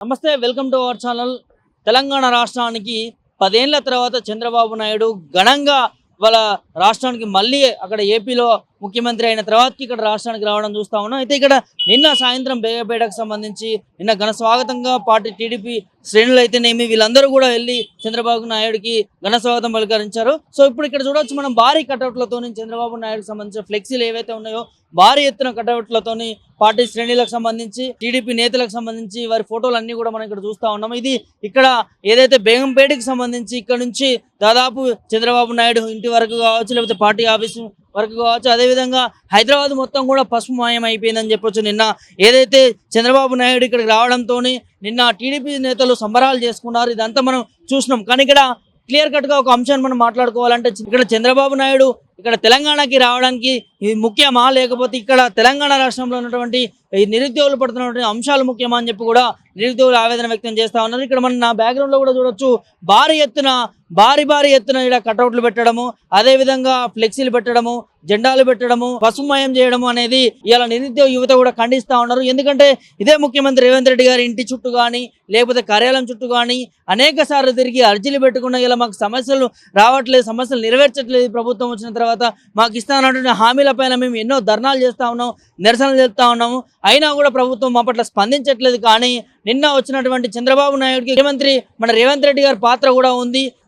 నమస్తే welcome to our channel. Telangana రాష్ట్రానికి పదేళ్ళ తర్వాత చంద్రబాబు నాయుడు ఘనంగా వాళ్ళ రాష్ట్రానికి మళ్ళీ అక్కడ ఏపీలో ముఖ్యమంత్రి అయిన తర్వాత ఇక్కడ రాష్ట్రానికి రావడం చూస్తా ఉన్నాం. అయితే ఇక్కడ నిన్న సాయంత్రం బేగపేటకు సంబంధించి నిన్న ఘన స్వాగతంగా పార్టీ టీడీపీ శ్రేణులు అయితేనేమి వీళ్ళందరూ కూడా వెళ్ళి చంద్రబాబు నాయుడుకి ఘన స్వాగతం పలకరించారు. సో ఇప్పుడు ఇక్కడ చూడొచ్చు మనం భారీ కటౌట్లతో చంద్రబాబు నాయుడుకి సంబంధించిన ఫ్లెక్సీలు ఏవైతే ఉన్నాయో భారీ ఎత్తున కటౌట్లతోని పార్టీ శ్రేణులకు సంబంధించి టీడీపీ నేతలకు సంబంధించి వారి ఫోటోలు అన్ని కూడా మనం ఇక్కడ చూస్తా ఉన్నాం. ఇది ఇక్కడ ఏదైతే బేగంపేటకి సంబంధించి ఇక్కడ నుంచి దాదాపు చంద్రబాబు నాయుడు ఇంటి వరకు కావచ్చు లేకపోతే పార్టీ ఆఫీసు వరకు కావచ్చు. అదేవిధంగా హైదరాబాద్ మొత్తం కూడా పసుపుమాయం అయిపోయిందని చెప్పొచ్చు. నిన్న ఏదైతే చంద్రబాబు నాయుడు ఇక్కడికి రావడంతో నిన్న టీడీపీ నేతలు సంబరాలు చేసుకున్నారు. ఇదంతా మనం చూసినాం. కానీ ఇక్కడ క్లియర్ కట్గా ఒక అంశాన్ని మనం మాట్లాడుకోవాలంటే ఇక్కడ చంద్రబాబు నాయుడు ఇక్కడ తెలంగాణకి రావడానికి ఇది ముఖ్యమా? లేకపోతే ఇక్కడ తెలంగాణ రాష్ట్రంలో ఉన్నటువంటి ఈ నిరుద్యోగులు పడుతున్నటువంటి అంశాలు ముఖ్యమా అని చెప్పి కూడా నిరుద్యోగులు ఆవేదన వ్యక్తం చేస్తా ఉన్నారు. ఇక్కడ మనం నా బ్యాక్గ్రౌండ్లో కూడా చూడొచ్చు. భారీ ఎత్తున భారీ భారీ ఎత్తున ఇక్కడ కటౌట్లు పెట్టడము అదే విధంగా ఫ్లెక్సీలు పెట్టడము జెండాలు పెట్టడము పసుమయం చేయడము అనేది ఇలా నిరుద్యోగ యువత కూడా ఖండిస్తూ ఉన్నారు. ఎందుకంటే ఇదే ముఖ్యమంత్రి రేవంత్ రెడ్డి గారి ఇంటి చుట్టూ కానీ లేకపోతే కార్యాలయం చుట్టూ కానీ అనేక సార్లు తిరిగి అర్జీలు పెట్టుకున్న ఇలా మాకు సమస్యలు రావట్లేదు సమస్యలు నెరవేర్చట్లేదు. ప్రభుత్వం వచ్చిన తర్వాత మాకు ఇస్తానటువంటి హామీల పైన మేము ఎన్నో ధర్నాలు చేస్తా ఉన్నాం నిరసనలు చేస్తా ఉన్నాము. అయినా కూడా ప్రభుత్వం మా పట్ల స్పందించట్లేదు కానీ నిన్న వచ్చినటువంటి చంద్రబాబు నాయుడుకి ముఖ్యమంత్రి మన రేవంత్ రెడ్డి గారి పాత్ర కూడా ఉంది.